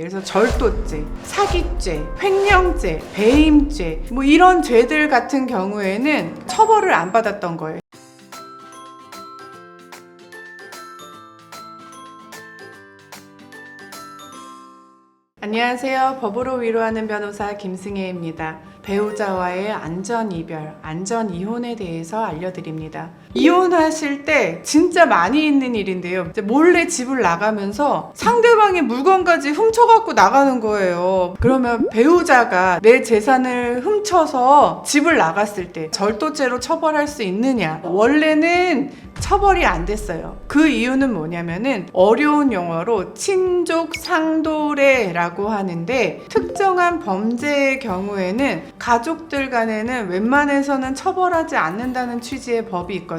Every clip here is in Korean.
그래서 절도죄, 사기죄, 횡령죄, 배임죄 뭐 이런 죄들 같은 경우에는 처벌을 안 받았던 거예요. 안녕하세요. 법으로 위로하는 변호사 김승혜입니다. 배우자와의 안전 이별, 안전 이혼에 대해서 알려드립니다. 이혼하실 때 진짜 많이 있는 일인데요. 몰래 집을 나가면서 상대방의 물건까지 훔쳐갖고 나가는 거예요. 그러면 배우자가 내 재산을 훔쳐서 집을 나갔을 때 절도죄로 처벌할 수 있느냐? 원래는 처벌이 안 됐어요. 그 이유는 뭐냐면은 어려운 용어로 친족 상도례라고 하는데 특정한 범죄의 경우에는 가족들 간에는 웬만해서는 처벌하지 않는다는 취지의 법이 있거든요.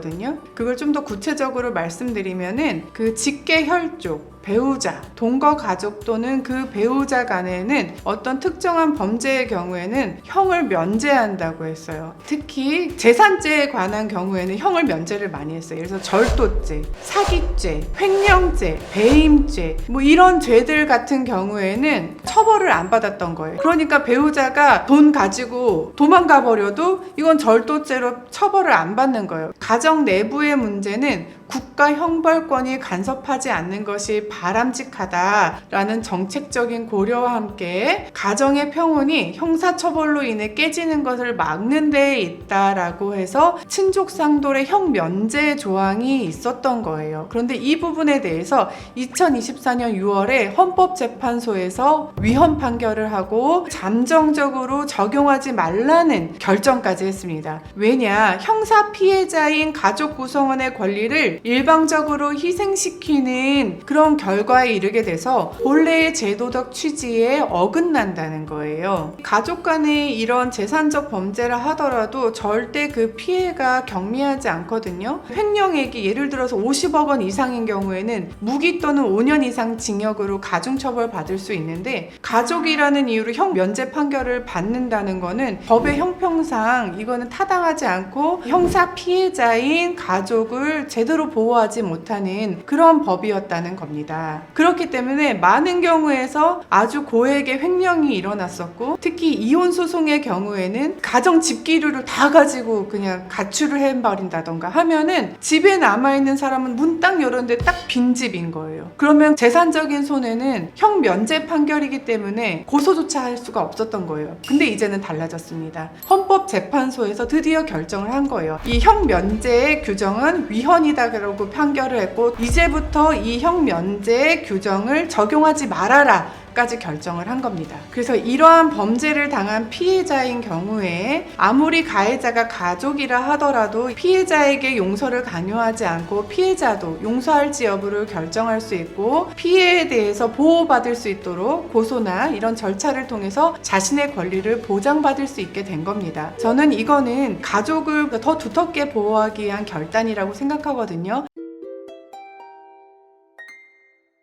그걸 좀 더 구체적으로 말씀드리면은 그 직계 혈족 배우자, 동거 가족 또는 그 배우자 간에는 어떤 특정한 범죄의 경우에는 형을 면제한다고 했어요. 특히 재산죄에 관한 경우에는 형을 면제를 많이 했어요. 그래서 절도죄, 사기죄, 횡령죄, 배임죄 뭐 이런 죄들 같은 경우에는 처벌을 안 받았던 거예요. 그러니까 배우자가 돈 가지고 도망가 버려도 이건 절도죄로 처벌을 안 받는 거예요. 가정 내부의 문제는 국가 형벌권이 간섭하지 않는 것이 바람직하다라는 정책적인 고려와 함께 가정의 평온이 형사처벌로 인해 깨지는 것을 막는 데에 있다라고 해서 친족상돌의 형 면제 조항이 있었던 거예요. 그런데 이 부분에 대해서 2024년 6월에 헌법재판소에서 위헌 판결을 하고 잠정적으로 적용하지 말라는 결정까지 했습니다. 왜냐? 형사 피해자인 가족 구성원의 권리를 일방적으로 희생시키는 그런 결과에 이르게 돼서 본래의 제도적 취지에 어긋난다는 거예요. 가족 간의 이런 재산적 범죄를 하더라도 절대 그 피해가 경미하지 않거든요. 횡령액이 예를 들어서 50억 원 이상인 경우에는 무기 또는 5년 이상 징역으로 가중처벌 받을 수 있는데 가족이라는 이유로 형 면제 판결을 받는다는 거는 법의 형평상 이거는 타당하지 않고 형사 피해자인 가족을 제대로 보호하지 못하는 그런 법이었다는 겁니다. 그렇기 때문에 많은 경우에서 아주 고액의 횡령이 일어났었고 특히 이혼 소송의 경우에는 가정 집기류를 다 가지고 그냥 가출을 해버린다던가 하면은 집에 남아있는 사람은 문 딱 열었는데 딱 빈집인 거예요. 그러면 재산적인 손해는 형 면제 판결이기 때문에 고소조차 할 수가 없었던 거예요. 근데 이제는 달라졌습니다. 헌법재판소에서 드디어 결정을 한 거예요. 이 형 면제의 규정은 위헌이다 라고 판결을 했고 이제부터 이 형 면제의 규정을 적용하지 말아라. 까지 결정을 한 겁니다. 그래서 이러한 범죄를 당한 피해자인 경우에 아무리 가해자가 가족이라 하더라도 피해자에게 용서를 강요하지 않고 피해자도 용서할지 여부를 결정할 수 있고 피해에 대해서 보호받을 수 있도록 고소나 이런 절차를 통해서 자신의 권리를 보장받을 수 있게 된 겁니다. 저는 이거는 가족을 더 두텁게 보호하기 위한 결단이라고 생각하거든요.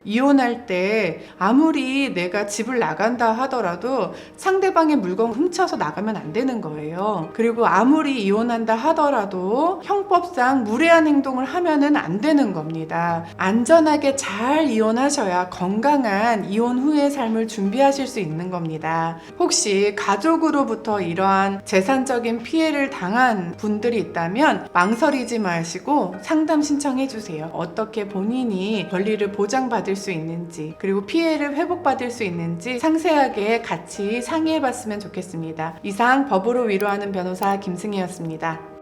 이혼할 때 아무리 내가 집을 나간다 하더라도 상대방의 물건 훔쳐서 나가면 안 되는 거예요. 그리고 아무리 이혼한다 하더라도 형법상 무례한 행동을 하면은 안 되는 겁니다. 안전하게 잘 이혼하셔야 건강한 이혼 후의 삶을 준비하실 수 있는 겁니다. 혹시 가족으로부터 이러한 재산적인 피해를 당한 분들이 있다면 망설이지 마시고 상담 신청해 주세요. 어떻게 본인이 권리를 보장 받을 수 있는지 그리고 피해를 회복받을 수 있는지 상세하게 같이 상의해 봤으면 좋겠습니다. 이상 법으로 위로하는 변호사 김승희였습니다.